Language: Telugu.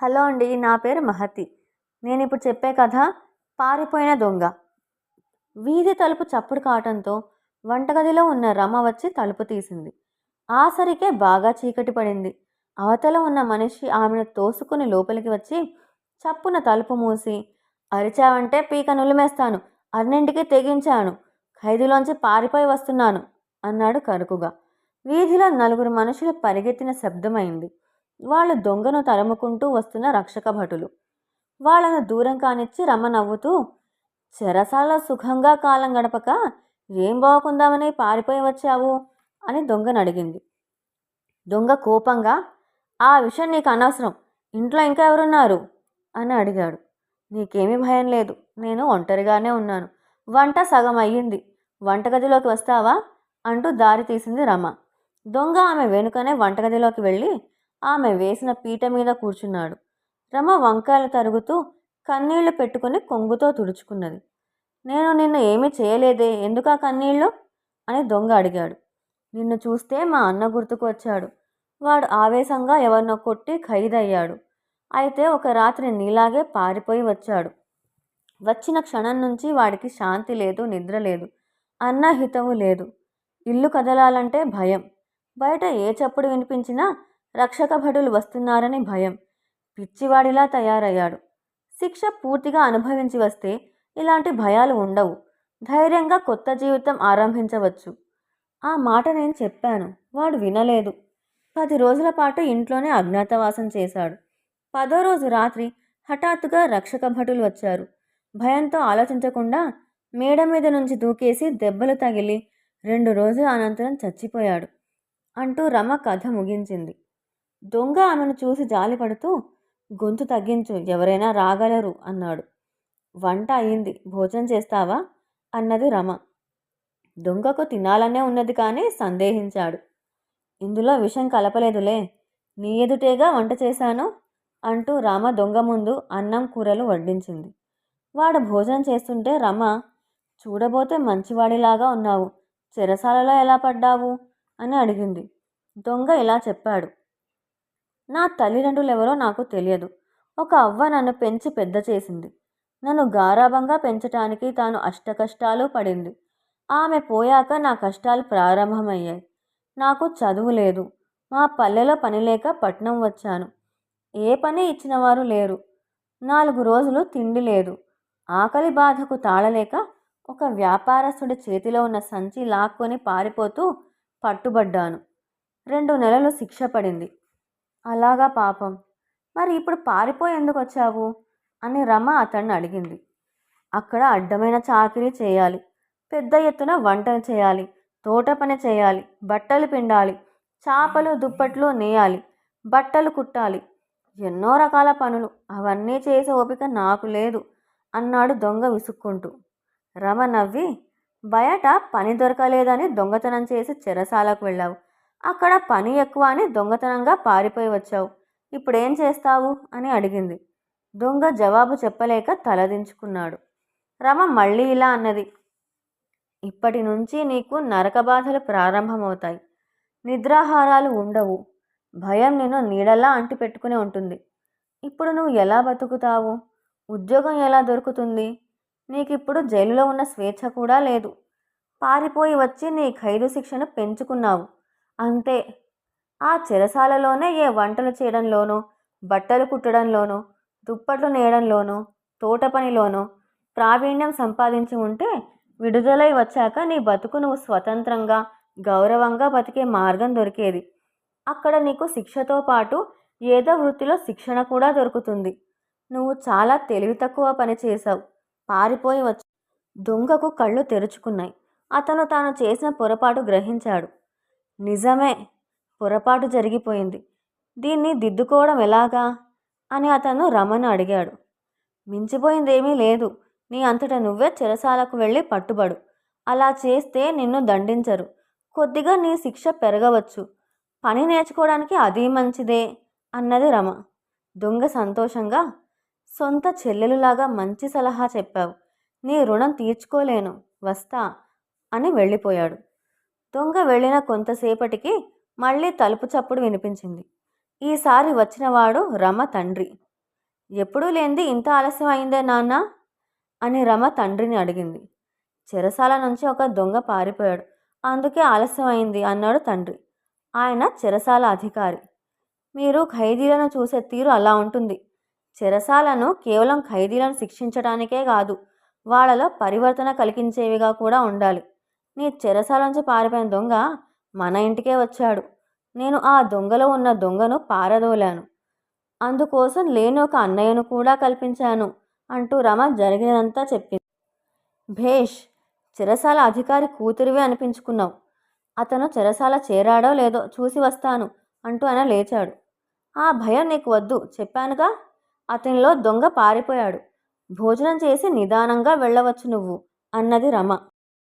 హలో అండి నా పేరు మహతి. నేను ఇప్పుడు చెప్పే కథ పారిపోయిన దొంగ. వీధి తలుపు చప్పుడు కావటంతో వంటగదిలో ఉన్న రమ వచ్చి తలుపు తీసింది. ఆసరికే బాగా చీకటి పడింది. అవతల ఉన్న మనిషి ఆమెను తోసుకుని లోపలికి వచ్చి చప్పున తలుపు మూసి అరిచావంటే పీక నులిమేస్తాను అన్నింటికి తెగించాను ఖైదులోంచి పారిపోయి వస్తున్నాను అన్నాడు కరుకుగా. వీధిలో నలుగురు మనుషులు పరిగెత్తిన శబ్దమైంది వాళ్ళు దొంగను తరుముకుంటూ వస్తున్న రక్షక భటులు. వాళ్ళను దూరం కానిచ్చి రమ్మ నవ్వుతూ చెరసాల సుఖంగా కాలం గడపక ఏం బాగుందామని పారిపోయి వచ్చావు? అని దొంగను అడిగింది. దొంగ కోపంగా ఆ విషయం నీకు అనవసరం. ఇంట్లో ఇంకా ఎవరున్నారు? అని అడిగాడు. నీకేమీ భయం లేదు. నేను ఒంటరిగానే ఉన్నాను. వంట సగం అయ్యింది. వంటగదిలోకి వస్తావా? అంటూ దారి తీసింది రమ. దొంగ ఆమె వెనుకనే వంటగదిలోకి వెళ్ళి ఆమె వేసిన పీట మీద కూర్చున్నాడు. రమ వంకాయలు తరుగుతూ కన్నీళ్ళు పెట్టుకుని కొంగుతో తుడుచుకున్నది. నేను నిన్ను ఏమీ చేయలేదే ఎందుకా కన్నీళ్ళు అని దొంగ అడిగాడు. నిన్ను చూస్తే మా అన్న గుర్తుకు వచ్చాడు. వాడు ఆవేశంగా ఎవరినో కొట్టి ఖైదయ్యాడు. అయితే ఒక రాత్రి నీలాగే పారిపోయి వచ్చాడు. వచ్చిన క్షణం నుంచి వాడికి శాంతి లేదు నిద్ర లేదు అన్న హితవు లేదు. ఇల్లు కదలాలంటే భయం. బయట ఏ చప్పుడు వినిపించినా రక్షక భటులు వస్తున్నారని భయం. పిచ్చివాడిలా తయారయ్యాడు. శిక్ష పూర్తిగా అనుభవించి వస్తే ఇలాంటి భయాలు ఉండవు. ధైర్యంగా కొత్త జీవితం ఆరంభించవచ్చు. ఆ మాట నేను చెప్పాను. వాడు వినలేదు. పది రోజుల పాటు ఇంట్లోనే అజ్ఞాతవాసం చేశాడు. పదో రోజు రాత్రి హఠాత్తుగా రక్షక భటులు వచ్చారు. భయంతో ఆలోచించకుండా మేడ మీద నుంచి దూకేసి దెబ్బలు తగిలి రెండు రోజుల అనంతరం చచ్చిపోయాడు. అంటూ రమ కథ ముగించింది. దొంగ ఆమెను చూసి జాలిపడుతూ గొంతు తగ్గించు ఎవరైనా రాగలరు అన్నాడు. వంట అయింది భోజనం చేస్తావా? అన్నది రమ. దొంగకు తినాలనే ఉన్నది కానీ సందేహించాడు. ఇందులో విషం కలపలేదులే నీ ఎదుటేగా వంట చేశాను అంటూ రామ దొంగ ముందు అన్నం కూరలు వడ్డించింది. వాడు భోజనం చేస్తుంటే రమ చూడబోతే మంచివాడిలాగా ఉన్నావు చెరసాలలో ఎలా పడ్డావు? అని అడిగింది. దొంగ ఇలా చెప్పాడు. నా తల్లిదండ్రులు ఎవరో నాకు తెలియదు. ఒక అవ్వ నన్ను పెంచి పెద్ద చేసింది. నన్ను గారాభంగా పెంచటానికి తాను అష్టకష్టాలు పడింది. ఆమె పోయాక నా కష్టాలు ప్రారంభమయ్యాయి. నాకు చదువు లేదు. మా పల్లెలో పని లేక పట్నం వచ్చాను. ఏ పని ఇచ్చిన వారు లేరు. నాలుగు రోజులు తిండి లేదు. ఆకలి బాధకు తాళలేక ఒక వ్యాపారస్తుడి చేతిలో ఉన్న సంచి లాక్కొని పారిపోతూ పట్టుబడ్డాను. రెండు నెలలు శిక్ష పడింది. అలాగా పాపం. మరి ఇప్పుడు పారిపోయి ఎందుకు వచ్చావు అని రమ అతన్ని అడిగింది. అక్కడ అడ్డమైన చాకరీ చేయాలి. పెద్ద ఎత్తున వంటలు చేయాలి. తోట పని చేయాలి. బట్టలు పిండాలి. చేపలు దుప్పట్లు నేయాలి. బట్టలు కుట్టాలి. ఎన్నో రకాల పనులు. అవన్నీ చేసే ఓపిక నాకు లేదు అన్నాడు దొంగ విసుక్కుంటూ. రమ నవ్వి బయట పని దొరకలేదని దొంగతనం చేసి చెరసాలకు వెళ్ళావు. అక్కడ పని ఎక్కువ అని దొంగతనంగా పారిపోయి వచ్చావు. ఇప్పుడేం చేస్తావు? అని అడిగింది. దొంగ జవాబు చెప్పలేక తలదించుకున్నాడు రమ మళ్ళీ ఇలా అన్నది. ఇప్పటి నుంచి నీకు నరక బాధలు ప్రారంభమవుతాయి. నిద్రాహారాలు ఉండవు. భయం నిన్ను నీడలా అంటిపెట్టుకుని ఉంటుంది. ఇప్పుడు నువ్వు ఎలా బతుకుతావు? ఉద్యోగం ఎలా దొరుకుతుంది? నీకు ఇప్పుడు జైలులో ఉన్న స్వేచ్ఛ కూడా లేదు. పారిపోయి వచ్చి నీ ఖైదు శిక్షను పెంచుకున్నావు. అంతే. ఆ చెరసాలలోనే ఏ వంటలు చేయడంలోనో బట్టలు కుట్టడంలోనో దుప్పట్లు నేయడంలోనో తోట పనిలోనూ ప్రావీణ్యం సంపాదించి ఉంటే విడుదలై వచ్చాక నీ బతుకు నువ్వు స్వతంత్రంగా గౌరవంగా బతికే మార్గం దొరికేది. అక్కడ నీకు శిక్షతో పాటు ఏదో వృత్తిలో శిక్షణ కూడా దొరుకుతుంది. నువ్వు చాలా తెలివి తక్కువ పని చేశావు. పారిపోయి వచ్చి దొంగకు కళ్ళు తెరుచుకున్నాయి. అతను తాను చేసిన పొరపాటు గ్రహించాడు. నిజమే పొరపాటు జరిగిపోయింది. దీన్ని దిద్దుకోవడం ఎలాగా? అని అతను రమను అడిగాడు. మించిపోయిందేమీ లేదు. నీ అంతటా నువ్వే చెరసాలకు వెళ్ళి పట్టుబడు. అలా చేస్తే నిన్ను దండించరు. కొద్దిగా నీ శిక్ష పెరగవచ్చు. పని నేర్చుకోవడానికి అది మంచిదే అన్నది రమ. దొంగ సంతోషంగా సొంత చెల్లెలులాగా మంచి సలహా చెప్పావు. నీ రుణం తీర్చుకోలేను వస్తా అని వెళ్ళిపోయాడు. దొంగ వెళ్ళిన కొంతసేపటికి మళ్ళీ తలుపు చప్పుడు వినిపించింది. ఈసారి వచ్చినవాడు రమ తండ్రి. ఎప్పుడూ లేనిది ఇంత ఆలస్యం అయిందే నాన్న? అని రమ తండ్రిని అడిగింది. చెరసాల నుంచి ఒక దొంగ పారిపోయాడు. అందుకే ఆలస్యం అయింది అన్నాడు తండ్రి. ఆయన చెరసాల అధికారి. మీరు ఖైదీలను చూసే తీరు అలా ఉంటుంది. చెరసాలను కేవలం ఖైదీలను శిక్షించడానికే కాదు వాళ్ళలో పరివర్తన కలిగించేవిగా కూడా ఉండాలి. నీ చెరసాలంచి పారిపోయిన దొంగ మన ఇంటికే వచ్చాడు. నేను ఆ దొంగలో ఉన్న దొంగను పారదోలాను. అందుకోసం లేని ఒక అన్నయ్యను కూడా కల్పించాను అంటూ రమ జరిగినంతా చెప్పింది. భేష్ చెరసాల అధికారి కూతురివే అనిపించుకున్నావు. అతను చెరసాల చేరాడో లేదో చూసి వస్తాను అంటూ ఆయన లేచాడు. ఆ భయం నీకు వద్దు చెప్పానుగా? అతనిలో దొంగ పారిపోయాడు. భోజనం చేసి నిదానంగా వెళ్ళవచ్చు నువ్వు అన్నది రమ.